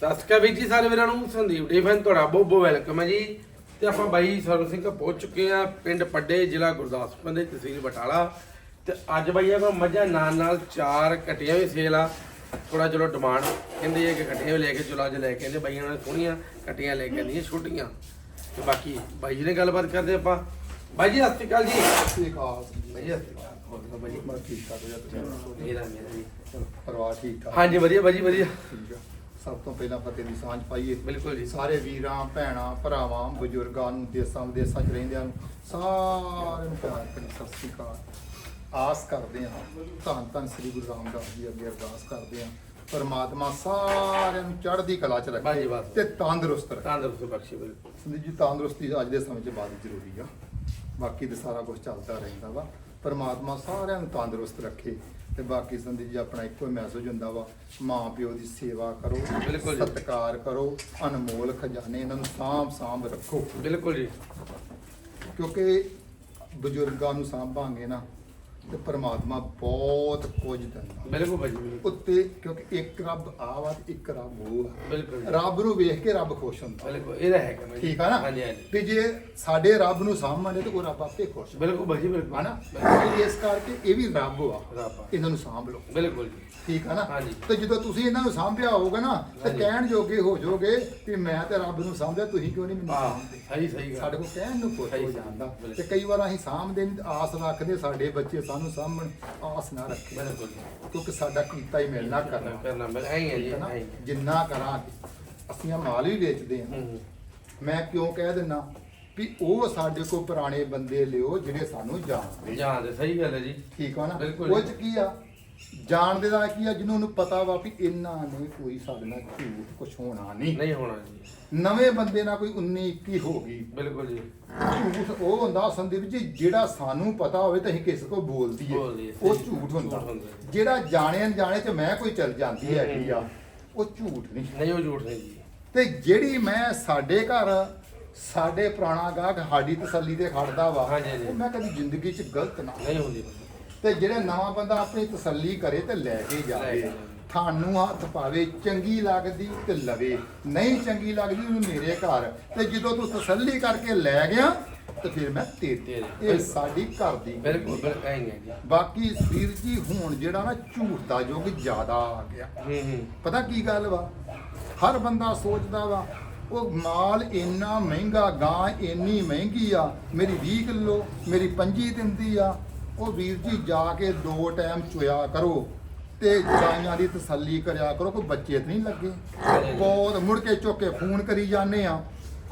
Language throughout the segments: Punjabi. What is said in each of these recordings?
ਸਤਿ ਸ਼੍ਰੀ ਅਕਾਲ ਵੀਰ ਜੀ ਸਾਰੇ ਵੀਰਾਂ ਨੂੰ ਸੰਦੀਪ ਡਿਫੈਨ ਤੁਹਾਡਾ ਬਹੁਤ ਬਹੁਤ ਵੈਲਕਮ ਹੈ ਜੀ। ਤੇ ਆਪਾਂ ਬਾਈ ਸਰਵ ਸਿੰਘ ਪਹੁੰਚ ਚੁੱਕੇ ਆ ਪਿੰਡ ਪੱਡੇ ਜ਼ਿਲ੍ਹਾ ਗੁਰਦਾਸਪੁਰ ਦੇ ਤਹਿਸੀਲ ਬਟਾਲਾ। ਤੇ ਅੱਜ ਬਾਈ ਆਪਾਂ ਮੱਝਾਂ ਨਾਲ ਨਾਲ ਚਾਰ ਕਟੀਆਂ ਵੀ ਸੇਲ ਆ। ਥੋੜਾ ਚਲੋ ਡਿਮਾਂਡ ਕਹਿੰਦੇ ਆ ਕਿ ਕਟੀਆਂ ਵੀ ਲੈ ਕੇ ਚਲੋ ਅੱਜ ਲੈ ਕੇ ਆਂਦੇ ਬਾਈਆਂ ਨੇ ਸੋਹਣੀਆਂ ਕਟੀਆਂ ਲੈ ਕੇ ਆਂਦੀਆਂ ਛੋਟੀਆਂ। ਤੇ ਬਾਕੀ ਬਾਈ ਜੀ ਨੇ ਗੱਲਬਾਤ ਕਰਦੇ ਆਪਾਂ। ਬਾਈ ਜੀ ਸਤਿ ਸ਼੍ਰੀ ਅਕਾਲ ਜੀ। ਠੀਕ ਆ ਬਾਈ ਜੀ ਸਤਿ ਸ਼੍ਰੀ ਅਕਾਲ। ਹੋਰ ਸੁਣਾਓ ਬਾਈ ਜੀ? ਠੀਕ ਠਾਕ ਹੋ ਜਾ ਮੇਰਾ ਮੇਰਾ ਜੀ। ਪਰਿਵਾਰ ਠੀਕ ਠਾਕ? ਹਾਂਜੀ ਵਧੀਆ ਬਾਈ ਜੀ ਵਧੀਆ। ਠੀਕ ਆ। ਸਭ ਤੋਂ ਪਹਿਲਾਂ ਫਤਿਹ ਦੀ ਸਾਂਝ ਪਾਈਏ। ਬਿਲਕੁਲ ਜੀ। ਸਾਰੇ ਵੀਰਾਂ ਭੈਣਾਂ ਭਰਾਵਾਂ ਬਜ਼ੁਰਗਾਂ ਨੂੰ ਦੇਸਾਂ ਵਿਦੇਸਾਂ 'ਚ ਰਹਿੰਦਿਆਂ ਨੂੰ ਸਾਰਿਆਂ ਨੂੰ ਪਿਆਰ ਭਰੀ ਸਤਿ ਸ੍ਰੀ ਅਕਾਲ। ਆਸ ਕਰਦੇ ਹਾਂ ਧੰਨ ਧੰਨ ਸ੍ਰੀ ਗੁਰੂ ਰਾਮਦਾਸ ਜੀ ਅੱਗੇ ਅਰਦਾਸ ਕਰਦੇ ਹਾਂ ਪਰਮਾਤਮਾ ਸਾਰਿਆਂ ਨੂੰ ਚੜ੍ਹਦੀ ਕਲਾ 'ਚ ਬਾਜੀ ਰੱਖੇ। ਤੇ ਤੰਦਰੁਸਤ ਰੱਖੇ। ਤੰਦਰੁਸਤ ਬਖਸ਼ੀ ਬਿਲਕੁਲ। ਸੰਦੀਪ ਜੀ ਤੰਦਰੁਸਤੀ ਅੱਜ ਦੇ ਸਮੇਂ 'ਚ ਬਹੁਤ ਜ਼ਰੂਰੀ ਆ। ਬਾਕੀ ਤੇ ਸਾਰਾ ਕੁਝ ਚੱਲਦਾ ਰਹਿੰਦਾ ਵਾ। ਪਰਮਾਤਮਾ ਸਾਰਿਆਂ ਨੂੰ ਤੰਦਰੁਸਤ ਰੱਖੇ। ਤੇ ਬਾਕੀ ਸੰਦੀਪ ਜੀ ਆਪਣਾ ਇੱਕੋ ਹੀ ਮੈਸੇਜ ਹੁੰਦਾ ਵਾ ਮਾਂ ਪਿਓ ਦੀ ਸੇਵਾ ਕਰੋ ਬਿਲਕੁਲ ਜੀ। ਸਤਿਕਾਰ ਕਰੋ ਅਨਮੋਲ ਖਜ਼ਾਨੇ ਇਹਨਾਂ ਨੂੰ ਸਾਂਭ ਸਾਂਭ ਰੱਖੋ ਬਿਲਕੁਲ ਜੀ ਕਿਉਂਕਿ ਬਜ਼ੁਰਗਾਂ ਨੂੰ ਸਾਂਭਾਂਗੇ ਨਾ ਤੇ ਪਰਮਾਤਮਾ ਬਹੁਤ ਕੁਝ ਦਿੰਦਾ ਬਿਲਕੁਲ ਭਾਜੀ ਬਿਲਕੁਲ ਉੱਤੇ ਕਿਉਂਕਿ ਇੱਕ ਰੱਬ ਆ ਵਾ ਤੇ ਇੱਕ ਰੱਬ ਉਹ ਆ ਬਿਲਕੁਲ ਜੀ। ਰੱਬ ਨੂੰ ਵੇਖ ਕੇ ਰੱਬ ਖੁਸ਼ ਹੁੰਦਾ ਬਿਲਕੁਲ ਇਹ ਤਾਂ ਹੈਗਾ ਭਾਜੀ। ਠੀਕ ਆ ਨਾ ਹਾਂਜੀ ਹਾਂਜੀ ਵੀ ਜੇ ਸਾਡੇ ਰੱਬ ਨੂੰ ਸਾਂਭਾਂਗੇ ਤੇ ਉਹ ਰੱਬ ਆਪੇ ਖੁਸ਼ ਹੋਊ। ਬਿਲਕੁਲ ਭਾਜੀ ਬਿਲਕੁਲ ਹਨਾ ਬਿਲਕੁਲ। ਇਸ ਕਰਕੇ ਇਹ ਵੀ ਰੱਬ ਆ ਰੱਬ ਆ। ਇਹਨਾਂ ਨੂੰ ਸਾਂਭ ਲਓ ਬਿਲਕੁਲ ਜੀ ਠੀਕ ਆ ਨਾ ਹਾਂਜੀ। ਤੇ ਜਦੋਂ ਤੁਸੀਂ ਇਹਨਾਂ ਨੂੰ ਸਾਂਭਿਆ ਹੋਊਗਾ ਨਾ ਤੇ ਹਾਂਜੀ। ਕਹਿਣ ਜੋਗੇ ਹੋ ਜਾਓਗੇ ਕਿ ਮੈਂ ਤੇ ਰੱਬ ਨੂੰ ਸਾਂਭਿਆ ਤੁਸੀਂ ਕਿਉਂ ਨਹੀਂ ਮੈਨੂੰ ਹਾਂ ਸਾਂਭਦੇ ਸਹੀ ਸਹੀ ਗੱਲ ਸਾਡੇ ਕੋਲ ਕਹਿਣ ਨੂੰ ਕੁਝ ਸਹੀ ਹੋ ਜਾਂਦਾ ਬਿਲਕੁਲ। ਤੇ ਕਈ ਵਾਰ ਅਸੀਂ ਸਾਂਭਦੇ ਨਹੀਂ ਆਸ ਰੱਖਦੇ ਸਾਡੇ ਬੱਚੇ ਸਾਨੂੰ ਸਾਂਭਣ ਆਸ ਨਾ ਰੱਖੇ। ਬਿਲਕੁਲ ਕਿਉਂਕਿ ਸਾਡਾ ਕੀਤਾ ਹੀ ਮਿਲਣਾ ਕਰਨਾ। ਕਰਨਾ ਬਿਲ ਐਂ ਹੈ ਜੀ ਠੀਕ ਹੈ ਨਾ? ਐਂ ਜਿੰਨਾ ਕਰਾਂਗੇ ਅਸੀਂ ਆਹ ਮਾਲ ਵੀ ਵੇਚਦੇ ਹਾਂ। ਹੂੰ। ਮੈਂ ਕਿਉਂ ਕਹਿ ਦਿੰਨਾ? ਵੀ ਉਹ ਸਾਡੇ ਕੋਲ ਪੁਰਾਣੇ ਬੰਦੇ ਲਿਓ ਜਿਹੜੇ ਸਾਨੂੰ ਜਾਣਦੇ। ਜਾਂ ਸਹੀ ਗੱਲ ਹੈ ਜੀ। ਠੀਕ ਆ ਨਾ? ਬਿਲਕੁਲ ਉਹ ਚ ਕੀ ਆ? ਜਾਣਦੇ ਦਾ ਕੀ ਆ ਜਿਹਨੂੰ ਨੂੰ ਪਤਾ ਵਾ ਵੀ ਇਹਨਾਂ ਨੇ ਕੋਈ ਸਾਡੇ ਨਾਲ ਝੂਠ ਕੁਝ ਹੋਣਾ ਨਹੀਂ। ਨਹੀਂ ਹੋਣਾ ਜੀ। ਨਵੇਂ ਬੰਦੇ ਨਾਲ ਕੋਈ 19 21 ਹੋ ਗਈ। ਬਿਲਕੁਲ ਜੀ। ਝੂਠ ਉਹ ਹੁੰਦਾ ਸੰਦੀਪ ਜੀ ਜਿਹੜਾ ਸਾਨੂੰ ਪਤਾ ਹੋਵੇ ਤਾਂ ਅਸੀਂ ਕਿਸੇ ਕੋਲ ਬੋਲ ਦਈਏ ਉਹ। ਝੂਠ ਹੁੰਦਾ। ਜਿਹੜਾ ਜਾਣੇ ਅਣਜਾਣੇ ਚ ਮੈਂ ਕੋਈ ਚੱਲ ਜਾਂਦੀ ਹੈਗੀ ਆ ਉਹ ਝੂਠ ਨਹੀਂ। ਨਹੀਂ ਉਹ ਝੂਠ ਨਹੀਂ ਜੀ। ਤੇ ਜਿਹੜੀ ਮੈਂ ਸਾਡੇ ਘਰ ਸਾਡੇ ਪੁਰਾਣਾ ਗਾਹਕ ਸਾਡੀ ਤਸੱਲੀ ਤੇ ਖੜਦਾ ਵਾ। ਉਹ ਮੈਂ ਕਦੀ ਜ਼ਿੰਦਗੀ 'ਚ ਗਲਤ ਨਾ ਨਹੀਂ ਹੁੰਦੀ। ਤੇ ਜਿਹੜਾ ਨਵਾਂ ਬੰਦਾ ਆਪਣੀ ਤਸੱਲੀ ਕਰੇ ਤੇ ਲੈ ਕੇ ਜਾਵੇ। ਤੁਹਾਨੂੰ ਹੱਥ ਪਾਵੇ ਚੰਗੀ ਲੱਗਦੀ ਤੇ ਲਵੇ। ਨਹੀਂ ਚੰਗੀ ਲੱਗਦੀ ਉਹਨੂੰ ਮੇਰੇ ਘਰ। ਤੇ ਜਦੋਂ ਤੂੰ ਤਸੱਲੀ ਕਰਕੇ ਲੈ ਗਿਆ ਤੇ ਫਿਰ ਮੈਂ ਤੇਰੇ। ਇਹ ਸਾਡੀ ਘਰ ਦੀ ਬਿਲਕੁਲ ਬਾਕੀ ਵੀਰ ਜੀ ਹੁਣ ਜਿਹੜਾ ਨਾ ਝੂਠ ਦਾ ਯੁੱਗ ਜ਼ਿਆਦਾ ਆ ਗਿਆ। ਪਤਾ ਕੀ ਗੱਲ ਵਾ? ਹਰ ਬੰਦਾ ਸੋਚਦਾ ਵਾ ਉਹ ਮਾਲ ਇੰਨਾ ਮਹਿੰਗਾ ਗਾਂ ਇੰਨੀ ਮਹਿੰਗੀ ਆ ਮੇਰੀ 20 ਕਿਲੋ ਮੇਰੀ 25 ਦਿੰਦੀ ਆ। ਉਹ ਵੀਰ ਜੀ ਜਾ ਕੇ ਦੋ ਟਾਈਮ ਚੁਇਆ ਕਰੋ ਤੇ ਗਾਈਆਂ ਦੀ ਤਸੱਲੀ ਕਰਿਆ ਕਰੋ ਕੋਈ ਬੱਚੇ ਤੇ ਨਹੀਂ ਲੱਗੇ। ਬਹੁਤ ਮੁੜ ਕੇ ਚੁੱਕ ਕੇ ਫੋਨ ਕਰੀ ਜਾਂਦੇ ਆ।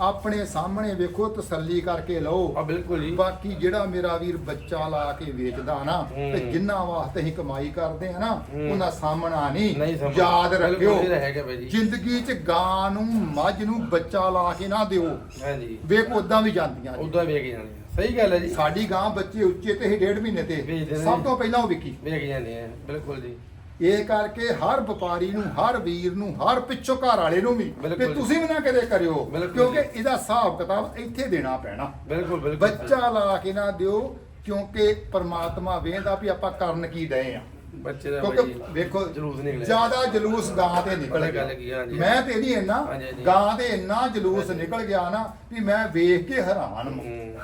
ਆਪਣੇ ਸਾਹਮਣੇ ਵੇਖੋ ਤਸੱਲੀ ਕਰਕੇ ਲਓ। ਆ ਬਿਲਕੁਲ ਜੀ। ਬਾਕੀ ਜਿਹੜਾ ਮੇਰਾ ਵੀਰ ਬੱਚਾ ਲਾ ਕੇ ਵੇਚਦਾ ਨਾ ਤੇ। ਜਿੰਨਾ ਵਾਸਤੇ ਅਸੀਂ ਕਮਾਈ ਕਰਦੇ ਆ ਨਾ। ਉਹਨਾਂ ਸਾਹਮਣਾ ਨਹੀਂ ਯਾਦ ਬਿਲਕੁਲ ਰੱਖਿਓ। ਇਹ ਤਾਂ ਹੈਗਾ ਭਾਈ ਜੀ। ਜ਼ਿੰਦਗੀ 'ਚ ਗਾਂ ਨੂੰ ਮੱਝ ਨੂੰ ਬੱਚਾ ਲਾ ਕੇ ਨਾ ਦਿਓ। ਹਾਂਜੀ। ਵੇਖ ਉਦਾਂ ਵੀ ਜਾਂਦੀਆਂ ਜੀ। ਉਦਾਂ ਵੇਖ ਜਾਣੇ। ਸਹੀ ਗੱਲ ਹੈ ਜੀ ਸਾਡੀ ਗਾਂ ਬੱਚੇ ਉੱਚੇ ਤੇ ਹੀ ਡੇਢ ਮਹੀਨੇ ਤੇ ਨੇ। ਸਭ ਤੋਂ ਪਹਿਲਾਂ ਉਹ ਵਿਕੀ ਵੇਖ ਜਾਂਦੇ ਆ ਬਿਲਕੁਲ ਜੀ ਇਹ ਕਰਕੇ ਹਰ ਵਪਾਰੀ ਨੂੰ ਹਰ ਵੀਰ ਨੂੰ ਹਰ ਪਿੱਛੋਂ ਘਰ ਵਾਲੇ ਨੂੰ ਵੀ ਬਿਲਕੁਲ ਜੀ। ਤੁਸੀਂ ਵੀ ਨਾ ਕਦੇ ਕਰਿਓ ਬਿਲਕੁਲ ਕਿਉਂਕਿ। ਇਹਦਾ ਹਿਸਾਬ ਕਿਤਾਬ ਇੱਥੇ ਦੇਣਾ ਪੈਣਾ ਬਿਲਕੁਲ ਬਿਲਕੁਲ ਬੱਚਾ ਲਾ ਕੇ ਨਾ ਦਿਓ ਕਿਉਂਕਿ ਪਰਮਾਤਮਾ ਵੇਂਦਾ ਵੀ ਆਪਾਂ ਕਰਨ ਕੀ ਡਏ ਆ ਬੱਚੇ ਦਾ ਕਿਉਂਕਿ ਭਾਈ ਵੇਖੋ ਜਲੂਸ ਨਿਕਲਿਆ ਜ਼ਿਆਦਾ ਜਲੂਸ ਗਾਂ ਤੇ ਨਿਕਲ ਬੜੀ ਗੱਲ ਗਿਆ ਕੀ, ਹਾਂਜੀ। ਮੈਂ ਤੇ ਨਹੀਂ ਇੰਨਾ ਹਾਂਜੀ, ਹਾਂਜੀ। ਗਾਂ ਤੇ ਇੰਨਾ ਜਲੂਸ। ਨਿਕਲ ਗਿਆ ਨਾ ਵੀ ਮੈਂ ਵੇਖ ਕੇ ਹੈਰਾਨ ਹਾਂ ਹੂੰ।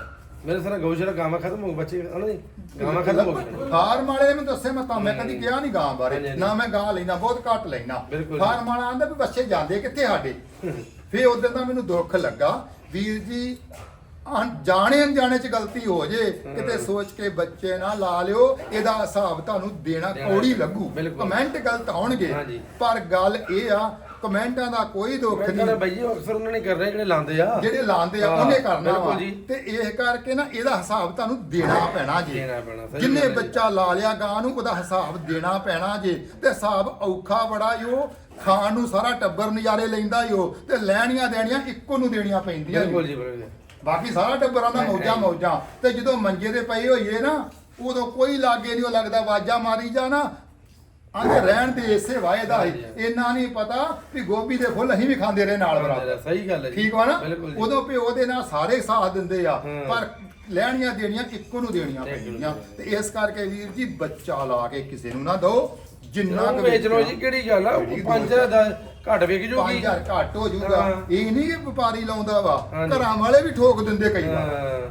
ਮੇਰੇ ਸਾਰਾ ਗਊਸ਼ਾਲਾ ਗਾਵਾਂ ਖਤਮ ਹੋ ਗਏ ਬੱਚੇ ਹਨਾ ਜੀ? ਗਾਵਾਂ ਖਤਮ ਹੋ ਗਈਆਂ। ਫਾਰਮ ਵਾਲੇ ਨੇ ਮੈਨੂੰ ਦੱਸਿਆ ਮੈਂ ਤਾਂ ਮੈਂ ਕਦੀ ਗਿਆ ਨਹੀਂ ਗਾਂ ਹਾਂਜੀ, ਬਾਰੇ। ਹਾਂਜੀ। ਨਾ ਮੈਂ ਗਾਂ ਲੈਣਾ ਬਹੁਤ ਘੱਟ ਲੈਣਾ ਬਿਲਕੁਲ। ਫਾਰਮ ਵਾਲਾ ਆਂਦਾ ਵੀ ਬੱਚੇ ਜਾਂਦੇ ਕਿੱਥੇ ਸਾਡੇ? ਫੇ ਉਦੋਂ ਦਾ ਮੈਨੂੰ ਦੁੱਖ ਲੱਗਾ। ਵੀਰ ਜੀ ਅਣ- ਜਾਣੇ ਅਣਜਾਣੇ ਚ ਗਲਤੀ ਹੋ ਜੇ। ਕਿਤੇ ਸੋਚ ਕੇ ਬੱਚੇ ਨਾ ਲਾ ਲਿਓ ਇਹਦਾ ਹਿਸਾਬ ਤੁਹਾਨੂੰ ਦੇਣਾ ਦੇਣਾ ਕੌੜੀ। ਲੱਗੂ। ਬਿਲਕੁਲ। ਕਮੈਂਟ ਗਲਤ ਆਉਣਗੇ। ਹਾਂਜੀ। ਪਰ ਗੱਲ ਇਹ ਆ ਕਮੈਂਟਾਂ ਦਾ ਕੋਈ ਦੁੱਖ ਮੈਂ ਕਹਿੰਦਾ ਨਹੀਂ ਬਾਈ ਜੀ ਅਕਸਰ ਉਹਨਾਂ ਨੇ ਕਰਨੇ ਜਿਹੜੇ ਲਾਉਂਦੇ ਆ। ਜਿਹੜੇ ਲਾਉਂਦੇ ਆ ਉਹਨੇ ਕਰਨਾ ਵਾ। ਤੇ ਇਹ ਕਰਕੇ ਨਾ ਇਹਦਾ ਹਿਸਾਬ ਤੁਹਾਨੂੰ ਦੇਣਾ ਪੈਣਾ ਜੀ। ਦੇਣਾ ਪੈਣਾ, ਸਹੀ ਜਿੰਨੇ। ਬੱਚਾ ਲਾ ਲਿਆ ਗਾਂ ਨੂੰ ਉਹਦਾ ਹਿਸਾਬ ਦੇਣਾ ਪੈਣਾ ਜੇ। ਤੇ ਹਿਸਾਬ ਔਖਾ ਬੜਾ ਉਹ ਖਾਣ ਨੂੰ ਸਾਰਾ ਟੱਬਰ ਨਜ਼ਾਰੇ ਲੈਂਦਾ ਉਹ ਤੇ ਲੈਣੀਆਂ ਦੇਣੀਆਂ ਇੱਕੋ ਨੂੰ ਦੇਣੀਆਂ ਪੈਂਦੀਆਂ ਬਿਲਕੁਲ ਜੀ ਬਿਲਕੁਲ ਬਾਕੀ ਸਾਰਾ ਟੱਬਰਾਂ ਦਾ ਮੌਜਾਂ ਮੌਜਾਂ। ਤੇ ਜਦੋਂ ਮੰਜੇ ਤੇ ਪਏ ਹੋਈਏ ਨਾ ਉਦੋਂ ਕੋਈ ਲਾਗੇ ਨਹੀਂ ਉਹ ਲੱਗਦਾ ਵਾਜਾ ਮਾਰੀ ਜਾ ਨਾ ਆਂਦੇ ਰਹਿਣ ਦੇ ਇਸੇ ਵਾਏ ਦਾ ਹੀ। ਇੰਨਾ ਨਹੀਂ ਪਤਾ ਵੀ ਗੋਭੀ ਦੇ ਫੁੱਲ ਅਸੀਂ ਵੀ ਖਾਂਦੇ ਰਹੇ ਨਾਲ ਬਰਾਬਰ ਸਹੀ ਗੱਲ ਹੈ ਠੀਕ ਵਾ ਨਾ ਉਦੋਂ ਪਿਓ ਦੇ ਨਾਲ ਸਾਰੇ ਸਾਥ ਦਿੰਦੇ ਆ। ਪਰ ਲੈਣੀਆਂ ਦੇਣੀਆਂ ਇੱਕੋ ਨੂੰ ਦੇਣੀਆਂ ਪੈਂਦੀਆਂ। ਤੇ ਇਸ ਕਰਕੇ ਵੀਰ ਜੀ ਬੱਚਾ ਲਾ ਕੇ ਕਿਸੇ ਨੂੰ ਨਾ ਦਿਓ ਜਿੰਨਾ ਕੁ ਵੇਚ ਵੇਚਿਆ। ਜੀ ਕਿਹੜੀ ਗੱਲ ਆ ਜਿਹੜੀ ਪੰਜ ਦਾ ਘੱਟ ਵਿਕ ਜੂਗੀ 5000 ਘੱਟ ਹੋ ਜਾਊਗਾ ਹਾਂ। ਇਹ ਨਹੀਂ ਕਿ ਵਪਾਰੀ ਲਾਉਂਦਾ ਵਾ। ਘਰਾਂ ਵਾਲੇ ਵੀ ਠੋਕ ਦਿੰਦੇ ਕਈ ਵਾਰ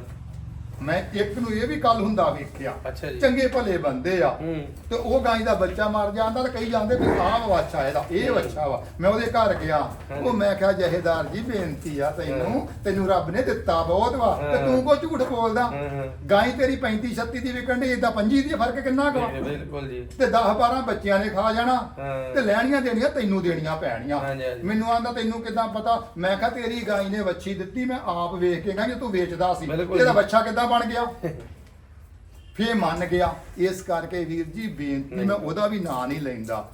ਮੈਂ ਇੱਕ ਨੂੰ ਇਹ ਵੀ ਕੱਲ ਹੁੰਦਾ ਵੇਖਿਆ ਅੱਛਾ ਜੀ। ਚੰਗੇ ਭਲੇ ਬੰਦੇ ਆ। ਹੂੰ। ਤੇ ਉਹ ਗਾਂ ਦਾ ਬੱਚਾ ਮਰ ਜਾਂਦਾ ਤੇ ਕਈ ਜਾਂਦੇ ਵੀ ਆਹ ਵਾਛਾ ਇਹਦਾ ਇਹ ਬੱਚਾ ਵਾ। ਮੈਂ ਉਹਦੇ ਘਰ ਗਿਆ। ਉਹ ਮੈਂ ਕਿਹਾ ਜਹੇਦਾਰ ਜੀ ਬੇਨਤੀ ਆ ਤੈਨੂੰ ਤੈਨੂੰ ਰੱਬ ਨੇ ਦਿੱਤਾ ਬਹੁਤ ਵਾ। ਤੇ। ਤੂੰ ਕੋ ਝੂਠ ਬੋਲਦਾ। ਹਾਂ। ਗਾਂ ਤੇਰੀ 35 36 ਦੀ ਵਿਕਣ ਦੀ ਇਦਾਂ 25 ਦੀ ਫ਼ਰਕ ਕਿੰਨਾ ਕੁ ਵਾ? ਬਿਲਕੁਲ ਜੀ। ਤੇ 10 12 ਬੱਚਿਆਂ ਨੇ ਖਾ ਜਾਣਾ। ਹਾਂ। ਤੇ ਲੈਣੀਆਂ ਦੇਣੀਆਂ ਤੈਨੂੰ ਦੇਣੀਆਂ ਪੈਣੀਆਂ। ਹਾਂਜੀ, ਹਾਂਜੀ। ਮੈਨੂੰ ਆਂਦਾ ਤੈਨੂੰ ਕਿਦਾਂ ਪਤਾ? ਮੈਂ ਕਿਹਾ ਤੇਰੀ ਗਾਈ ਨੇ ਵੱਛੀ ਦਿੱਤੀ ਮੈਂ ਆਪ ਵੇਖ ਕੇ ਜੇ ਤੂੰ ਵੇਚਦਾ ਸੀ। ਬਿਲਕੁਲ ਇਹਦਾ ਜੀ। ਬੱਚਾ ਕਿੱਦਾਂ ਬਣ ਗਿਆ ਫੇਰ ਮੰਨ ਗਿਆ ਇਸ ਕਰਕੇ ਵੀਰ ਜੀ ਬੇਨਤੀ ਮੈਂ। ਉਹਦਾ ਵੀ ਨਾਂ ਨਹੀਂ ਲੈਂਦਾ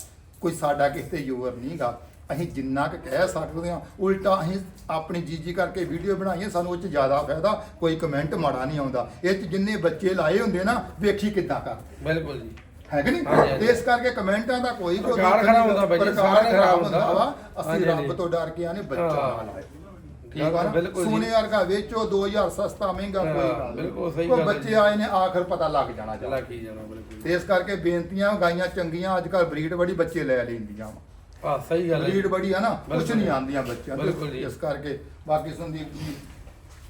ਕੋਈ ਸਾਡਾ ਕਿਸੇ ਤੇ ਜ਼ੋਰ ਨਹੀਂਗਾ ਅਸੀਂ ਜਿੰਨਾ ਕੁ ਕਹਿ ਸਕਦੇ ਹਾਂ ਉਲਟਾ ਅਸੀਂ ਆਪਣੀ ਜੀਜੀ ਕਰਕੇ ਵੀਡੀਓ ਬਣਾਈਏ ਸਾਨੂੰ ਉਹ ਚ ਜ਼ਿਆਦਾ ਫਾਇਦਾ ਕੋਈ ਕਮੈਂਟ ਮਾੜਾ ਨਹੀਂ ਆਉਂਦਾ ਇਹ ਚ ਜਿੰਨੇ ਬੱਚੇ ਲਾਏ ਹੁੰਦੇ ਨਾ ਵੇਖੀ ਕਿੱਦਾਂ ਕਰ ਬਿਲਕੁਲ ਜੀ ਹੈ ਕਿ ਨਹੀਂ। ਤੇ ਇਸ ਕਰਕੇ ਕਮੈਂਟਾਂ ਦਾ ਕੋਈ ਕੋਈ ਪ੍ਰਕਾਰ ਖਰਾਬ ਹੁੰਦਾ ਬਾਈ ਜੀ, ਸਾਰਾ ਖਰਾਬ ਹੁੰਦਾ। ਵਾ ਅਸੀਂ ਰੱਬ। ਤੋਂ ਡਰ ਕੇ ਆਨੇ ਬੱਚਾ ਹਾਂ। ਨਾ ਲਾਏ ਠੀਕ ਆ ਬਿਲਕੁਲ ਜੀ। ਸੋਨੇ ਵਰਗਾ ਵੇਚੋ 2000 ਸਸਤਾ ਮਹਿੰਗਾ ਹਾਂ, ਕੋਈ ਗੱਲ ਨੀ। ਬਿਲਕੁਲ ਸਹੀ ਕੋਈ ਗੱਲ ਹੈ ਬੱਚੇ ਜੀ। ਆਏ ਨੇ ਆਖਰ ਪਤਾ ਲੱਗ ਜਾਣਾ ਚਲਾ ਚਲਾ ਕੀ ਜਾਣਾ ਬਿਲਕੁਲ ਤੇ ਇਸ ਕਰਕੇ ਬੇਨਤੀਆਂ ਗਾਈਆਂ ਚੰਗੀਆਂ ਅੱਜ ਕੱਲ ਬਰੀਡ ਬੜੀ ਬੱਚੇ ਲੈ ਲੈਂਦੀਆਂ ਵਾ ਆ ਸਹੀ ਗੱਲ ਹੈ ਬਰੀਡ ਜੀ। ਬੜੀ ਆ ਨਾ ਕੁਛ ਬਿਲਕੁਲ ਨਹੀਂ ਜੀ। ਆਉਂਦੀਆਂ ਬੱਚਿਆਂ ਬਿਲਕੁਲ ਜੀ। ਇਸ ਕਰਕੇ ਬਾਕੀ ਸੰਦੀਪ ਜੀ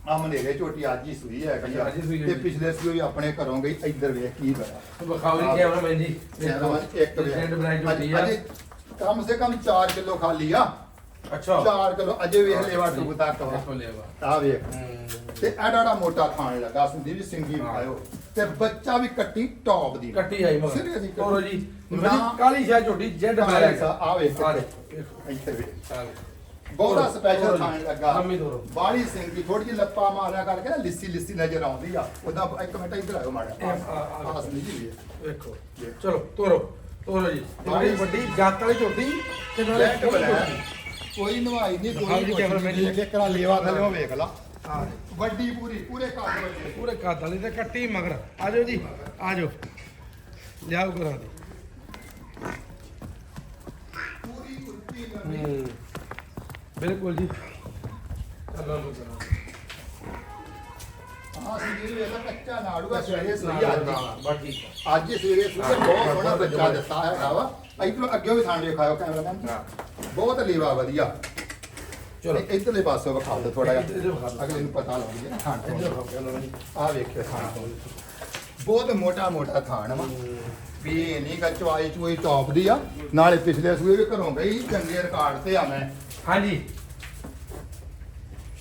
ਆ ਮਨੇਰੇ ਝੋਟੀ ਅੱਜ ਹੀ ਸੂਈ ਹੈ ਅੱਛਾ, ਅੱਜ ਹੀ ਸੂਈ ਹੈ ਤੇ ਜੀ। ਪਿਛਲੇ ਸੂਈ ਵੀ ਆਪਣੇ ਘਰੋਂ ਗਈ ਇੱਧਰ ਵੇਖ ਕੀ ਹੋਇਆ ਵਿਖਾਓ ਜੀ ਕੈਮਰਾ ਮੈਨ ਜੀ ਕੈਮਰਾਮੈਨ ਇੱਕ ਵੇਖ ਸੈਂਡ ਬਣਾਈ ਝੋਟੀ ਆ ਅਜੇ ਕਮ ਸੇ ਕਮ 4 ਕਿਲੋ ਖਾਲੀ ਆ ਅੱਛਾ। 4 ਕਿਲੋ ਅਜੇ ਵੇਖ ਲੈਵਾ ਡੂਬ ਤੱਕ ਵਾ ਦੇਖੋ ਲੈਵਾ ਆ ਵੇਖ। ਤੇ ਐਡਾ ਮੋਟਾ ਖਾਣ ਲੱਗਾ ਸੰਦੀਪ ਜੀ ਸਿੰਗੀ। ਖਾਇਓ ਤੇ ਬੱਚਾ ਵੀ ਕੱਟੀ ਟੌਪ ਦੀ। ਕੱਟੀ ਆਈ ਮਗਰ। ਸਿਰੇ ਦੀ ਕੱਟੀ। ਤੋਰੋ ਜੀ ਬੜੀ ਕਾਲੀ ਸ਼ਾਹ ਝੋਟੀ ਜੈਡ ਆ ਬਲੈਕ ਵੇਖ, ਆ ਵੇਖ ਆ। ਇੱਥੇ। ਵੇਖ। ਬਹੁਤਾ ਸਪੈਸ਼ਲ ਖਾਣ। ਲੱਗਾ। ਲੰਮੀ ਤੋਰੋ ਬਾੜੀ ਸਿੰਗੀ ਥੋੜੀ ਜਿਹੀ ਲੱਪਾ ਮਾਰਿਆ ਕਰਕੇ ਨਾ ਲਿੱਸੀ ਲਿੱਸੀ ਨਜ਼ਰ ਆਉਂਦੀ ਆ। ਉਹਦਾ ਇੱਕ ਮਿੰਟ ਇੱਧਰ ਆਇਓ ਮਾੜਾ ਇਹ ਆ- ਆ- ਆਸ ਨਹੀਂ ਜੀ। ਵੇਖ। ਵੇਖੋ ਚਲੋ ਤੋਰੋ। ਤੋਰੋ ਜੀ। ਬੜੀ ਵੱਡੀ ਗੱਤ ਵਾਲੀ ਝੋਟੀ ਤੇ ਨਾਲੇ ਬਲੈਕ ਬਲੈਕ ਕੋਈ ਨਵਾਈ ਨਹੀਂ ਦਿਖਾਓ ਕੋਈ cameraman ਜੀ। ਦੇਖ ਕੇ ਕਰਾ ਲੇਵਾ ਥੱਲੇ ਵੇਖ ਲਾ। ਵੱਡੀ ਪੂਰੀ ਪੂਰੇ ਕੱਦ ਵੱਡੇ ਪੂਰੇ ਕੱਦ ਵਾਲੀ ਤੇ ਕੱਟੀ ਮਗਰ। ਆ ਜਾਓ ਜੀ ਆ ਜਾਓ। ਲਿਆਓ ਕਰਾ ਦੇ। ਪੂਰੀ ਕੁੱਤੀ ਲੰਮੀ ਹੂੰ ਬਿਲਕੁਲ ਜੀ। ਅੱਲਾ ਨੂੰ ਕਰਾ ਹਾਂ ਸੀ ਇਹ ਵੇਖ ਕੱਚਾ ਨਾੜੂਆ ਸਵੇਰੇ ਸੋਈ ਅੱਜ ਬਸ ਠੀਕ ਅੱਜ ਹੀ ਸਵੇਰੇ ਸੂਈ ਬਹੁਤ ਸੋਹਣਾ ਬੱਚਾ ਦਿੱਤਾ ਹੈਗਾ ਵਾ। ਇਧਰੋਂ ਅੱਗੇ ਵੀ ਥਾਂ ਵੇਖਾਓ ਕੈਮਰਾਮੈਨ। ਹਾਂ। ਬਹੁਤ ਲੀਵਾ ਵਧੀਆ। ਚਲੋ। ਇੱਧਰਲੇ ਪਾਸੇ ਵਿਖਾ ਦਿਓ ਥੋੜਾ ਜਿਹਾ। ਅਗਲੇ ਨੂੰ ਪਤਾ ਲੱਗ ਜੇ ਨਾ ਥਾਂ ਤੋਂ ਇੱਧਰ ਖਾਓ ਕਹਿੰਦਾ ਜੀ ਆ ਵੇਖਿਓ ਥਾਂ ਤੋਂ ਬਹੁਤ ਮੋਟਾ ਮੋਟਾ ਥਾਣ ਵਾ। ਵੀ ਇਹ ਨਹੀਂ ਗਾ ਚਵਾਈ ਚੁਈ ਟੌਪ ਦੀ ਆ। ਨਾਲੇ ਪਿਛਲੇ ਸੂਏ ਵੀ ਘਰੋਂ ਗਈ ਚੰਗੇ ਰਿਕਾਰਡ ਤੇ ਆ ਮੈਂ। ਹਾਂਜੀ।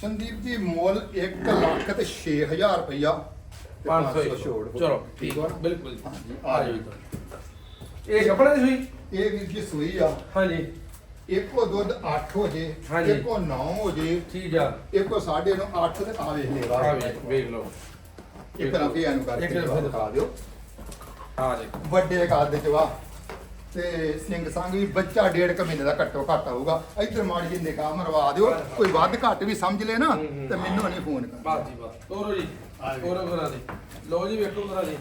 ਸੰਦੀਪ ਜੀ ਮੁੱਲ 1 ਲੱਖ ਤੇ 6000 ਰੁਪਇਆ ਤੇ 500 ਛੋੜ। ਚਲੋ ਠੀਕ ਆ ਬਿਲਕੁਲ ਆ ਜਾਓ। ਜੀ ਇਹ ਕੱਪੜੇ ਦੀ ਸੂਈ? ਇਹ ਜੀ ਸੂਈ ਆ। ਹਾਂਜੀ। ਇੱਕੋ ਦੁੱਧ 8 ਹੋ ਜੇ ਹਾਂਜੀ। ਇੱਕੋ 9 ਹੋ ਜੇ ਠੀਕ ਆ। ਇੱਕੋ 9.5 8 ਤੇ ਆ ਵੇਖ ਲੇਵਾ ਆ ਵੇਖ ਵੇਖ ਲਓ। ਇੱਕ ਤਰ੍ਹਾਂ ਵੀ ਇਹਨੂੰ ਕਰਕੇ ਇੱਕ ਤਰ੍ਹਾਂ ਦਿਖਾ ਦਿਓ। ਆ ਦੇਖੋ ਵੱਡੇ ਕੱਦ ਚ ਵਾ ਤੇ ਸਿੰਘ ਸੰਗ ਵੀ ਬੱਚਾ ਡੇਢ ਕੁ ਮਹੀਨੇ ਦਾ ਘੱਟੋ ਘੱਟ ਆਊਗਾ। ਇੱਧਰ ਮਾੜੀ ਜੀ ਨਿਗਾਹ ਮਰਵਾ ਦਿਓ। ਕੋਈ ਵੱਧ ਘੱਟ ਵੀ ਸਮਝ ਲੈ ਨਾ। ਤੇ ਮੈਨੂੰ ਨਹੀਂ ਫੋਨ ਕਰ ਬਾਤ ਜੀ ਬਾਤ। ਤੋਰੋ ਜੀ। ਆ ਜਾਓ। ਤੋਰੋ ਕਰਾ ਦੇ ਲਓ ਜੀ ਵੇਖੋ ਕਰਾ ਦੇ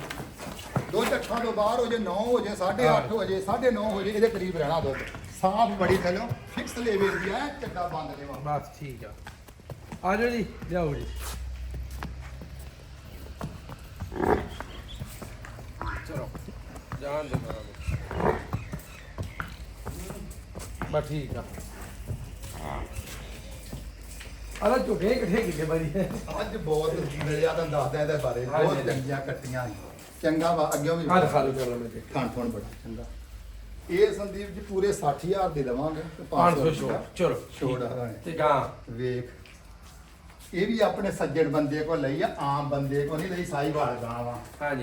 ਦੁੱਧ ਅੱਠਾਂ ਤੋਂ ਬਾਹਰ ਹੋ ਜੇ 9 ਹੋ ਜੇ 8.5 ਹੋ। ਜੇ 9.5 ਹੋ ਜੇ ਇਹਦੇ ਕਰੀਬ ਰਹਿਣਾ ਦੁੱਧ। ਸਾਫ਼ ਬੜੀ ਥੱਲੋਂ ਫਿਕਸ ਲੈਵਲ ਦੀ ਹੈ ਚੱਡਾ ਬੰਦ ਦੇਵਾ ਬਸ ਠੀਕ ਆ। ਆ ਜਾਓ ਜੀ ਜਾਓ ਜੀ। ਚਲੋ ਜਾਣ ਦੇ ਮਾਰਾ ਬਸ ਠੀਕ ਆ। ਅਰੇ ਝੁਕੇ ਇਕੱਠੇ ਕੀਤੇ ਬਾਈ ਅੱਜ ਬਹੁਤ ਮਿਲਿਆ ਤਾਂ ਦੱਸਦਾ ਇਹਦੇ ਬਾਰੇ। ਬਹੁਤ। ਚੰਗੀਆਂ ਕੱਟੀਆਂ। ਚੰਗਾ ਵਾ ਅੱਗੇ ਵੀ ਆ ਦਿਖਾ ਲਓ ਚਲੋ ਮੈਂ ਖਾਣ ਥੋਣ ਬੜਾ ਚੰਗਾ। ਇਹ ਸੰਦੀਪ ਜੀ ਪੂਰੇ 60000 ਦੇ ਦਵਾਂਗੇ ਤੇ 500 ਛੋੜ ਚਲੋ ਛੋੜ। ਤੇ ਗਾਂ। ਵੇਖ। ਇਹ ਵੀ ਆਪਣੇ ਸੱਜਣ ਬੰਦੇ ਕੋਲ ਲਈ ਆ ਆਮ ਬੰਦੇ ਕੋਲ ਨਹੀਂ ਲਈ ਸਾਈ ਵਾਲ ਗਾਂ ਵਾ।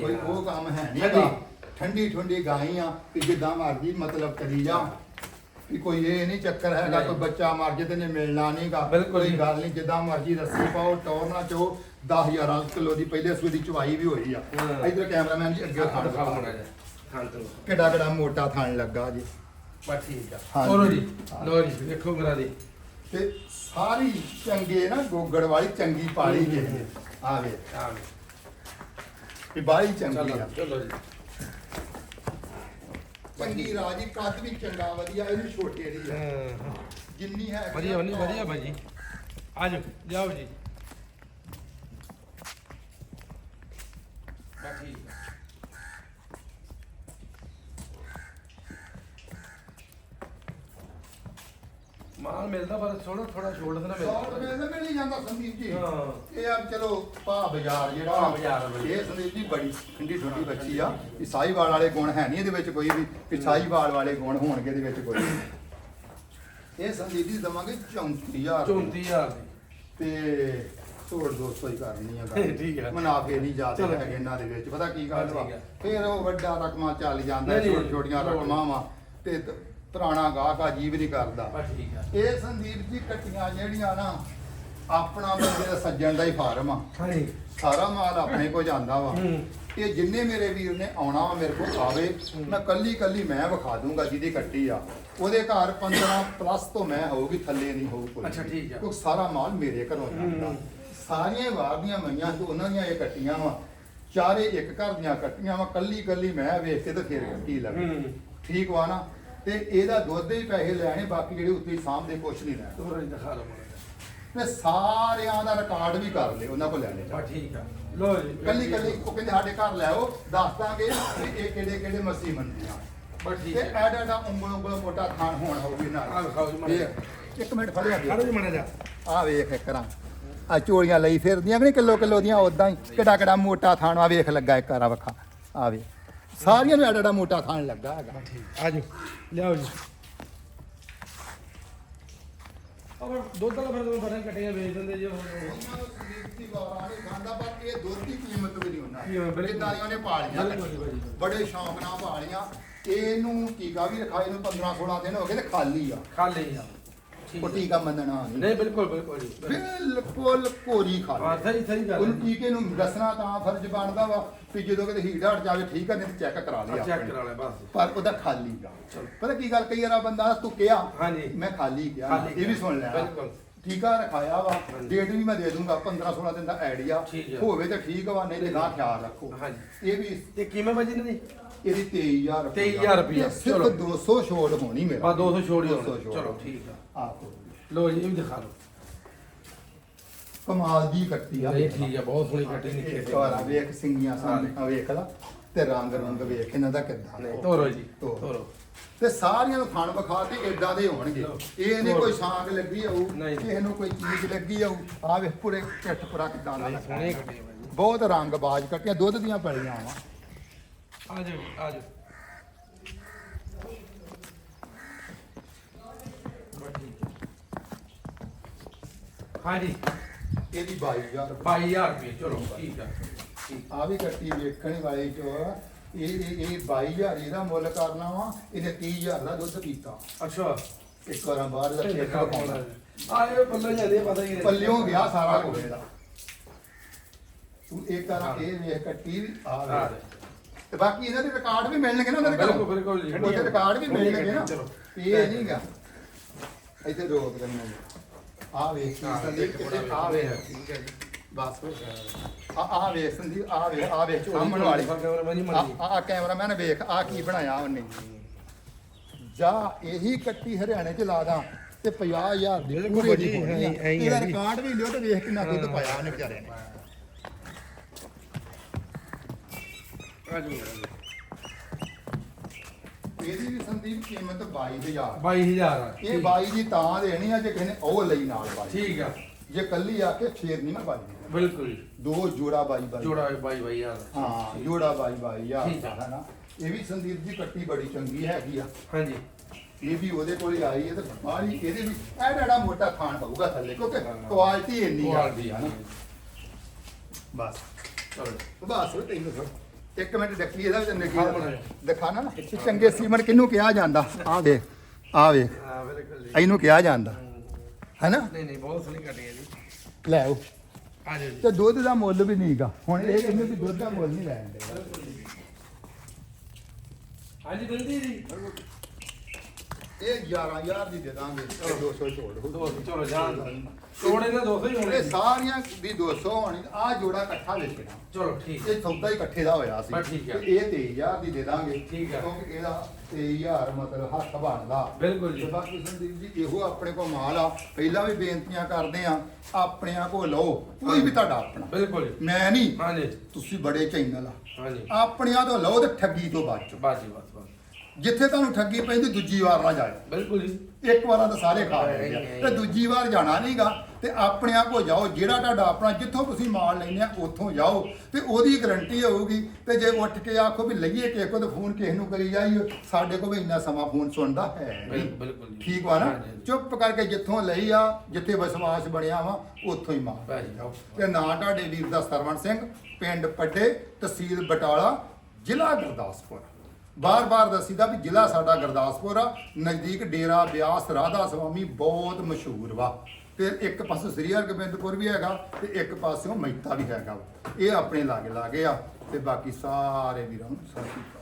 ਕੋਈ। ਉਹ ਕੰਮ ਹੈ ਨਹੀਂ ਠੰਡੀ। ਠੰਡੀ ਗਾਈ ਆ ਕਿ ਜਿੱਦਾਂ ਮਰਜ਼ੀ ਮਤਲਬ ਕਰੀ ਜਾ। ਵੀ ਕੋਈ ਇਹ ਨਹੀਂ ਚੱਕਰ ਹੈਗਾ। ਕੋਈ ਬੱਚਾ ਮਰ ਜੇ ਤੇ ਨੇ ਮਿਲਣਾ ਨਹੀਂਗਾ। ਬਿਲਕੁਲ ਕੋਈ ਜੀ। ਗੱਲ ਨਹੀਂ ਜਿੱਦਾਂ ਮਰਜ਼ੀ ਰੱਸੀ ਪਾਓ ਟੌਰਨਾ ਚੋ 10000 ਕਿਲੋ ਦੀ ਪਹਿਲੇ ਸੂਏ ਦੀ ਚਵਾਈ ਵੀ ਹੋਈ ਆ। ਇਧਰ ਕੈਮਰਾਮੈਨ ਜੀ ਅੱਗੇ ਖਾਣ ਖਾਣ ਮੜਾ ਜਾ ਖਾਣ ਤੋਂ ਕਿੱਡਾ ਕਿੱਡਾ ਮੋਟਾ ਥਣ ਲੱਗਾ ਜੀ। ਬਸ ਠੀਕ ਆ। ਤੋਰੋ ਜੀ ਲਓ ਜੀ ਵੇਖੋ ਕਰਾ ਦੇ ਤੇ ਸਾਰੀ ਚੰਗੇ ਨਾ ਗੋਗੜ ਵਾਲੀ ਚੰਗੀ ਪਾਲੀ ਜੇ ਆ ਵੇ। ਆ ਇਹ ਬਾਈ ਚੰਗੀ ਆ। ਚਲੋ ਜੀ। ਚੰਗੀ ਰਾਜੀ ਕੱਦ ਵੀ ਚੰਗਾ ਵਧੀਆ ਇਹਨੂੰ ਛੋਟੇ ਆ। ਹਾਂ। ਜਿੰਨੀ ਹੈ ਵਧੀਆ ਵਧੀਆ ਵਧੀਆ ਭਾਜੀ ਆ ਜਾਓ ਜਾਓ ਜੀ। ਬਸ ਠੀਕ ਆ। ਮਾਲ ਮਿਲਦਾ ਪਰ ਥੋੜਾ ਥੋੜਾ ਛੋੜ ਦੇਣਾ ਸੌਟ ਮਿਲਦਾ ਮਿਲਦਾ ਮਿਲ ਹੀ ਜਾਂਦਾ ਸੰਦੀਪ ਜੀ। ਹਾਂ। ਇਹ ਆ ਚਲੋ ਭਾ ਬਾਜ਼ਾਰ ਜਿਹੜਾ ਭਾ ਬਾਜ਼ਾਰ ਬੜੀ। ਇਹ ਸੰਦੀਪ ਜੀ ਬੜੀ ਠੰਡੀ ਠੰਡੀ ਬੱਚੀ ਆ। ਇਹ ਸਾਈਵਾਲ ਵਾਲੇ ਗੁਣ ਹੈ ਨਹੀਂ ਇਹਦੇ ਵਿੱਚ ਕੋਈ ਵੀ ਕਿ ਸਾਈਵਾਲ ਵਾਲੇ ਗੁਣ ਹੋਣਗੇ ਇਹਦੇ ਵਿੱਚ ਕੋਈ। ਇਹ ਸੰਦੀਪ ਜੀ ਦਵਾਂਗੇ 34000 34000 ਦੀ। ਤੇ ਤੋੜ 200 ਹੀ ਕਰਨੀ ਆ ਠੀਕ ਆ। ਮੁਨਾਫੇ ਨਹੀਂ ਜ਼ਿਆਦਾ ਚਲੋ। ਹੈਗੇ ਇਹਨਾਂ ਦੇ ਵਿੱਚ। ਪਤਾ ਕੀ ਗੱਲ ਵਾ? ਠੀਕ ਆ। ਫਿਰ ਉਹ ਵੱਡਾ ਰਕਮਾਂ ਚੱਲ ਜਾਂਦਾ ਨਹੀਂ, ਨਹੀਂ, ਛੋਟ ਛੋਟੀਆਂ ਲੋੜ ਰਕਮਾਂ ਵਾ। ਤੇ ਤ- ਪੁਰਾਣਾ ਗਾਹਕ ਆ ਜੀਵ ਨਹੀਂ ਕਰਦਾ। ਬਸ ਠੀਕ ਆ। ਇਹ ਸੰਦੀਪ ਜੀ ਕੱਟੀਆਂ ਜਿਹੜੀਆਂ ਨਾ ਆਪਣਾ ਬੰਦੇ ਦਾ ਸੱਜਣ ਦਾ ਹੀ ਫਾਰਮ ਆ। ਹਾਂਜੀ। ਸਾਰਾ ਮਾਲ ਆਪਣੇ ਕੋਲ ਜਾਂਦਾ ਵਾ। ਹੂੰ। ਇਹ ਜਿੰਨੇ ਮੇਰੇ ਵੀਰ ਨੇ ਆਉਣਾ ਵਾ ਮੇਰੇ ਕੋਲ ਆਵੇ ਮੈਂ ਕੱਲੀ ਕੱਲੀ ਮੈਂ ਵਿਖਾ ਦੂੰਗਾ ਜਿਹਦੀ ਕੱਟੀ ਆ। ਉਹਦੇ ਘਰ 15 ਪਲੱਸ ਤੋਂ ਮੈਂ ਹੋਊਗੀ ਥੱਲੇ ਨਹੀਂ ਹੋਊ ਕੋਈ। ਅੱਛਾ, ਠੀਕ ਆ। ਕਿਉਂਕਿ ਸਾਰਾ ਮਾਲ ਮੇਰੇ ਘਰੋਂ ਜਾਂਦਾ। ਸਾਰੀਆਂ ਵਾਰ ਦੀਆਂ ਮਈਆਂ ਤੋਂ ਉਹਨਾਂ ਦੀਆਂ ਇਹ ਕੱਟੀਆਂ ਵਾ। ਚਾਰੇ ਇੱਕ ਘਰ ਦੀਆਂ ਕੱਟੀਆਂ ਵਾ। ਕੱਲੀ ਕੱਲੀ ਮੈਂ ਵੇਖ ਕੇ ਤੇ ਫੇਰ ਕੱਟੀ ਲੱਗੀ। ਹੂੰ। ਠੀਕ ਵਾ ਨਾ? ਤੇ ਇਹਦਾ ਦੁੱਧ ਦੇ ਹੀ ਪੈਸੇ ਲੈਣੇ ਬਾਕੀ ਜਿਹੜੇ ਉੱਤੇ ਸਾਹਮਣੇ ਕੁਛ ਨਹੀਂ ਲੈਣਾ। ਤੋਰੇ ਦਿਖਾ ਲਓ ਤੇ ਸਾਰਿਆਂ ਦਾ ਰਿਕਾਰਡ ਵੀ ਕਰ ਲਿਓ ਉਹਨਾਂ ਕੋਲ ਲੈ ਲੈ ਬਸ ਠੀਕ ਆ। ਲੋ ਜੀ ਕੱਲੀ ਕੱਲੀ ਉਹ ਕਹਿੰਦੇ ਸਾਡੇ ਘਰ ਲੈ ਆਓ ਦੱਸ ਦਾਂਗੇ ਕਿ ਇਹ ਕਿਹੜੇ ਕਿਹੜੇ ਮੱਸੀ ਮੰਦੀਆਂ ਬਸ ਠੀਕ ਤੇ ਐਡਾ ਐਡਾ ਉਂਗਲ ਉਂਗਲ ਮੋਟਾ ਖਾਨ ਹੋਣ ਹੋਊਗੀ ਆਹ ਨਾਲ। ਵਿਖਾਓ ਜੀ ਮਾੜਾ ਇੱਕ ਮਿੰਟ ਫੜਿਆ ਖੜੋ ਜੀ ਮਣਾ ਜਾ ਆ ਵੇਖ ਇੱਕ ਰਾਂ ਆ ਚੋਲੀਆਂ ਲਈ ਫਿਰਦੀਆਂ ਕਿ ਨਹੀਂ ਕਿਲੋ ਕਿਲੋ ਦੀਆਂ ਉਦਾਂ ਹੀ ਕਿੱਡਾ ਕਿੱਡਾ ਮੋਟਾ ਥਾਣ ਵੇਖ ਲੱਗਾ ਇੱਕ ਰਾ ਵਖਾ। ਆ ਵੇ ਸਾਰੀਆਂ ਨੂੰ ਐਡਾ ਐਡਾ ਮੋਟਾ ਥਾਣ ਲੱਗਾ ਹੈਗਾ। ਠੀਕ। ਆ ਜਾਓ ਲਿਆਓ ਜੀ। ਦੁੱਧ ਵਾਲਾ ਫਿਰ ਤੁਹਾਨੂੰ ਪਤਾ ਕੱਟੀਆਂ ਵੇਚ ਦਿੰਦੇ ਪਾਲੀਆਂ। ਬਿਲਕੁਲ। ਬੜੇ ਸ਼ੌਂਕ ਨਾਲ ਪਾਲੀਆਂ। ਇਹਨੂੰ ਟੀਕਾ ਵੀ ਰਖਾਏ ਨੂੰ 15 16 ਦਿਨ ਹੋ ਗਏ ਤੇ ਖਾਲੀ ਆ। ਖਾਲੀ ਆ। ਉਹ। ਟੀਕਾ ਮੰਨਣਾ ਨਹੀਂ ਨਹੀਂ ਬਿਲਕੁਲ ਬਿਲਕੁਲ ਜੀ ਬਿਲਕੁਲ ਕੋਰੀ ਹਾਂ ਖਾਲੀ ਸਹੀ ਸਹੀ ਗੱਲ ਉਹਨੂੰ ਟੀਕੇ ਨੂੰ ਦੱਸਣਾ ਤਾਂ ਫਰਜ਼ ਬਣਦਾ ਵਾ ਵੀ ਜਦੋਂ ਕਿਤੇ ਹੀਟ ਹਟ ਜਾਵੇ ਠੀਕ ਆ ਨਹੀਂ ਤੇ ਚੈੱਕ ਕਰਾ ਲਿਆ ਚੈੱਕ ਕਰਾ ਲੈ ਬਸ ਪਰ ਉਹਦਾ ਖਾਲੀ ਗਾ। ਪਤਾ ਕੀ ਗੱਲ ਕਈ ਵਾਰ ਬੰਦਾ ਤੂੰ ਕਿਹਾ ਹਾਂਜੀ। ਮੈਂ ਖਾਲੀ ਗਿਆ ਖਾਲੀ ਇਹ ਵੀ ਕਿਹਾ। ਸੁਣ ਲਿਆ ਬਿਲਕੁਲ। ਟੀਕਾ ਰਖਾਇਆ ਵਾ ਹਾਂਜੀ। ਡੇਟ ਵੀ ਮੈਂ ਦੇ ਦੂੰਗਾ 15 16 ਦਿਨ ਦਾ ਆਈਡੀਆ ਠੀਕ। ਹੋਵੇ ਤਾਂ ਠੀਕ ਵਾ ਨਹੀਂ ਤੇ ਨਾ ਖਿਆਲ ਰੱਖੋ ਹਾਂਜੀ। ਇਹ ਵੀ ਤੇ ਕਿਵੇਂ ਵਜੀ ਨੇ ਜੀ ਇਹਦੀ 23000 ਰੁਪਇਆ। 23,000 ਰੁਪਇਆ, ਤੇ ਸਿਰਫ ਚਲੋ। 200 ਛੋੜ ਹੋਣੀ ਮੇਰਾ ਬਾ 200 ਛੋੜ ਹੀ 200 ਹੋਣਾ। ਛੋੜ। ਚਲੋ ਠੀਕ ਆ ਆਹੋ ਲੋ ਜੀ ਇਹ ਵੀ ਦਿਖਾ ਲਓ ਕਮਾਲ ਦੀ ਕੱਟੀ ਆ ਠੀਕ ਆ ਬਹੁਤ ਸੋਹਣੀ ਕੱਟੀ ਨਿੱਕੇ ਵਾਰ ਆ ਵੇਖ ਸਿੰਗੀਆਂ ਸਾਹਮਣੇ ਵੇਖ ਲਾ ਤੇ ਰੰਗ ਰੰਗ ਵੇਖ ਇਹਨਾਂ ਦਾ ਕਿੱਦਾਂ ਤੋਰੋ ਜੀ ਤੋਰੋ। ਤੋਰੋ ਤੇ ਸਾਰੀਆਂ ਨੂੰ ਥਣ ਵਿਖਾ ਤੇ ਇਦਾਂ ਦੇ ਹੋਣਗੇ। ਇਹ ਨਹੀਂ। ਕੋਈ ਸਾਂਗ ਲੱਗੀ ਆਊ ਨਹੀਂ। ਕਿਸੇ ਨੂੰ ਕੋਈ ਚੀਜ਼ ਲੱਗੀ ਆਊ ਆ ਵੇਖ ਪੂਰੇ ਢਿੱਡ ਪੂਰਾ ਕਿਦਾਂ ਦਾ ਨਹੀਂ ਲੱਗਾ। ਸੋਹਣੇ ਕੱਟੇ ਆ ਜੀ ਬਹੁਤ ਰੰਗ ਬਾਜ ਕੱਟੀਆਂ ਦੁੱਧ ਦੀਆਂ ਪਲੀਆਂ ਵਾ ਆ ਜਾਓ ਆ ਜਾਓ ਬਸ ਠੀਕ ਆ। ਹਾਂਜੀ। ਇਹਦੀ 22000 ਰੁਪਏ। 22000 ਰੁਪਏ ਚਲੋ ਠੀਕ ਆ। ਠੀਕ। ਆ ਵੀ ਕੱਟੀ ਵੇਖਣ ਵਾਲੀ ਚੋ ਇਹ ਇਹ ਇਹ 22000 ਇਹਦਾ ਮੁੱਲ ਕਰਨਾ ਵਾ ਇਹਨੇ 30000 ਦਾ ਦੁੱਧ ਪੀਤਾ। ਅੱਛਾ। ਇੱਕ ਵਾਰਾਂ ਬਾਹਰ ਦਾ ਪੱਲੇ ਜਾਂਦੇ ਪਤਾ ਹੀ ਪੱਲਿਓਂ ਗਿਆ ਸਾਰਾ ਕੁਝ ਇਹਦਾ। ਤੂੰ ਇੱਕ ਵਾਰ ਇਹ ਵੇਖ ਕੱਟੀ ਆ ਆ ਵੇਖ। ਤੇ ਬਾਕੀ ਇਹਨਾਂ ਦੇ ਰਿਕਾਰਡ ਵੀ ਮਿਲਣਗੇ ਨਾ ਉਹਨਾਂ ਦੇ ਬਿਲਕੁਲ। ਬਿਲਕੁਲ ਜੀ। ਉਹਦੇ ਰਿਕਾਰਡ ਵੀ ਮਿਲਣਗੇ ਨਾ। ਚਲੋ। ਇਹ ਨਹੀਂਗਾ ਇੱਥੇ ਰੋਕ ਦੇਣਾ ਆ ਵੇਖ ਆ ਸੰਦੀਪ ਕਿਤੇ ਆ ਵੇਖ। ਠੀਕ ਹੈ ਜੀ। ਬਸ। ਆ ਆ ਵੇਖ ਸੰਦੀਪ ਆ ਵੇਖ ਆ ਵੇਖ ਸਾਹਮਣ ਵਾਲੀ। ਕੈਮਰਾਮੈਨ ਆ ਆ ਕੈਮਰਾਮੈਨ ਵੇਖ ਆ ਕੀ ਬਣਾਇਆ ਉਹਨੇ। ਜਾ ਇਹੀ ਕੱਟੀ ਹਰਿਆਣੇ ਚ ਲਾ ਦਾਂ ਤੇ 50000 ਦੀ ਬਿਲਕੁਲ ਪੂਰੇ ਜੀ, ਦੀ ਹੋਣੀ ਆ। ਐਂ- ਐਂ ਹੀ ਆ ਇਹਦਾ ਜੀ। ਰਿਕਾਰਡ ਵੀ ਲਿਓ ਤੇ ਵੇਖ ਕਿੰਨਾ ਦੁੱਧ ਪਾਇਆ ਉਹਨੇ ਵਿਚਾਰੇ ਨੇ। ਆ ਜਾਓ ਇਹਦੀ ਵੀ ਸੰਦੀਪ ਕੀਮਤ 22000 22000 ਆ ਇਹ 22 ਦੀ ਤਾਂ ਦੇਣੀ ਆ ਜੇ ਕਿਸੇ ਨੇ ਉਹ ਲਈ ਨਾਲ ਬਾਈ। ਠੀਕ ਆ। ਜੇ ਕੱਲੀ ਆ ਕੇ ਫੇਰ ਨਹੀਂ ਮੈਂ ਬਾਈ। ਦੇਣੀ। ਬਿਲਕੁਲ ਜੀ। ਦੋ ਜੋੜਾ ਬਾਈ ਬਾਈ। ਜੋੜਾ ਹੈ 22000 ਹਾਂ ਜੋੜਾ ਬਾਈ ਬਾਈ ਯਾਰ ਠੀਕ ਆ। ਹੈ ਨਾ? ਇਹ ਵੀ ਸੰਦੀਪ ਦੀ ਕੱਟੀ ਬੜੀ ਚੰਗੀ ਹੈਗੀ ਆ। ਹਾਂਜੀ। ਇਹ ਵੀ ਉਹਦੇ ਕੋਲ ਹੀ ਆਈ ਹੈ ਤੇ ਬਾਹਲੀ ਇਹਦੇ ਵੀ ਡਾੜਾ ਮੋਟਾ ਖਾਣ ਪਊਗਾ ਥੱਲੇ ਕਿਉਂਕਿ ਕੁਆਲਿਟੀ ਇੰਨੀ ਆ। ਕੁਆਲਿਟੀ ਆ ਬਸ। ਚਲੋ। ਬਸ ਉਹ ਤੈਨੂੰ ਫਿਰ। ਇੱਕ ਮਿੰਟ ਡੱਕੀ ਇਹਦਾ ਵੀ ਬਣਾਇਆ। ਦਿਖਾਣਾ ਨਾ। ਚੰਗੇ ਸੀਮਨ ਕਿਹਨੂੰ ਕਿਹਾ ਜਾਂਦਾ? ਆ ਵੇਖ ਆ ਜੀ। ਇਹਨੂੰ ਕਿਹਾ ਜਾਂਦਾ। ਹੈਨਾ? ਨਹੀਂ ਨਹੀਂ ਬਹੁਤ ਸੋਹਣੀ ਕੱਟੀ ਹੈ ਜੀ। ਲੈ ਆਓ। ਆ ਜਾਓ ਜੀ। ਤੇ ਦੁੱਧ ਦਾ ਮੁੱਲ ਵੀ ਨਹੀਂਗਾ ਹੁਣ ਇਹ ਕਹਿੰਦੇ ਵੀ ਦੁੱਧ ਦਾ ਮੁੱਲ ਨਹੀਂ ਲੈਣ ਦੇ ਹਾਂਜੀ ਜਲਦੀ ਜੀ। ਇਹ 11000 ਦੀ ਦੇ ਦਾਂਗੇ। ਤੇ 200 ਛੋੜ ਦੋ ਚਲੋ ਜਾਣ ਤੋੜੇ ਨੇ 200 ਹੀ ਹੋਣੇ ਇਹ ਸਾਰੀਆਂ ਦੀ 200 ਹੋਣੀ ਆ ਜੋੜਾ ਇਕੱਠਾ ਵੇਚਣਾ ਚਲੋ ਠੀਕ ਇਹ ਸੌਦਾ ਹੀ ਇਕੱਠੇ ਦਾ ਹੋਇਆ ਸੀ। ਬਸ ਠੀਕ ਹੈ। ਤੇ ਇਹ 23000 ਦੀ ਦੇ ਦਾਂਗੇ। ਠੀਕ ਹੈ। ਕਿਉਂਕਿ ਇਹਦਾ 23000 ਮਤਲਬ ਹੱਥ ਬਣਦਾ। ਬਿਲਕੁਲ ਜੀ। ਤੇ ਬਾਕੀ ਸੰਦੀਪ ਜੀ ਇਹੋ ਆਪਣੇ ਕੋਲ ਮਾਲ ਆ। ਪਹਿਲਾਂ ਵੀ ਬੇਨਤੀਆਂ ਕਰਦੇ ਆ ਆਪਣਿਆਂ ਕੋਲ ਲਓ। ਕੋਈ ਵੀ ਤੁਹਾਡਾ ਆਪਣਾ। ਬਿਲਕੁਲ ਜੀ। ਮੈਂ ਨਹੀਂ। ਹਾਂਜੀ। ਤੁਸੀਂ ਬੜੇ ਚੈਨਲ ਆ। ਹਾਂਜੀ। ਆਪਣਿਆਂ ਤੋਂ ਲਓ ਤੇ ਠੱਗੀ ਤੋਂ ਬਚੋ ਬਸ ਜੀ ਬਸ ਬਸ ਜਿੱਥੇ ਤੁਹਾਨੂੰ ਠੱਗੀ ਪੈਂਦੀ ਦੂਜੀ ਵਾਰ ਨਾ ਜਾਇਓ ਬਿਲਕੁਲ ਜੀ ਇੱਕ ਵਾਰ ਤਾਂ ਸਾਰੇ ਖਾ ਲੈਂਦੇ ਆ ਤੇ ਦੂਜੀ ਵਾਰ ਜਾਣਾ ਨਹੀਂਗਾ ਤੇ ਆਪਣੇ ਆਪ ਕੋ ਜਾਓ ਜਿਹੜਾ ਤੁਹਾਡਾ ਆਪਣਾ ਜਿੱਥੋਂ ਤੁਸੀਂ ਮਾਲ ਲੈਂਦੇ ਆ ਉੱਥੋਂ ਜਾਓ ਤੇ ਉਹਦੀ ਗਰੰਟੀ ਹੋਊਗੀ ਤੇ ਜੇ ਉੱਠ ਕੇ ਆਖੋ ਵੀ ਲਈਏ ਕਿਸੇ ਕੋ ਤੇ ਫੋਨ ਕਿਸੇ ਨੂੰ ਕਰੀ ਜਾਈਏ ਸਾਡੇ ਕੋਲ ਵੀ ਇੰਨਾ ਸਮਾਂ ਫੋਨ ਸੁਣਦਾ ਹੈ ਨਹੀਂ। ਬਿਲਕੁਲ ਜੀ। ਠੀਕ ਵਾ ਨਾ ਹਾਂਜੀ। ਚੁੱਪ ਕਰਕੇ ਜਿੱਥੋਂ ਲਈ ਆ ਜਿੱਥੇ ਵਿਸ਼ਵਾਸ ਬਣਿਆ ਵਾ ਉੱਥੋਂ ਹੀ ਮਾਲ ਭਾਜੀ। ਜਾਓ ਤੇ ਨਾਂ ਤੁਹਾਡੇ ਵੀਰ ਦਾ ਸਰਵਣ ਸਿੰਘ ਪਿੰਡ ਪੱਡੇ ਤਹਿਸੀਲ ਬਟਾਲਾ ਜ਼ਿਲ੍ਹਾ ਗੁਰਦਾਸਪੁਰ ਬਾਰ-ਬਾਰ ਦੱਸੀਦਾ ਵੀ ਜ਼ਿਲ੍ਹਾ ਸਾਡਾ ਗੁਰਦਾਸਪੁਰ ਆ, ਨਜ਼ਦੀਕ ਡੇਰਾ ਬਿਆਸ ਰਾਧਾ ਸੁਆਮੀ ਬਹੁਤ ਮਸ਼ਹੂਰ ਵਾ ਤੇ ਇੱਕ ਪਾਸੇ ਸ੍ਰੀ ਹਰਗੋਬਿੰਦਪੁਰ ਵੀ ਹੈਗਾ ਤੇ ਇੱਕ ਪਾਸਿਓਂ ਮਹਿਤਾ ਵੀ ਹੈਗਾ ਵਾ। ਇਹ ਆਪਣੇ ਲਾਗੇ ਲਾਗੇ ਆ ਤੇ ਬਾਕੀ ਸਾਰੇ ਵੀਰਾਂ ਨੂੰ ਸਤਿ ਸ਼੍ਰੀ ਅਕਾਲ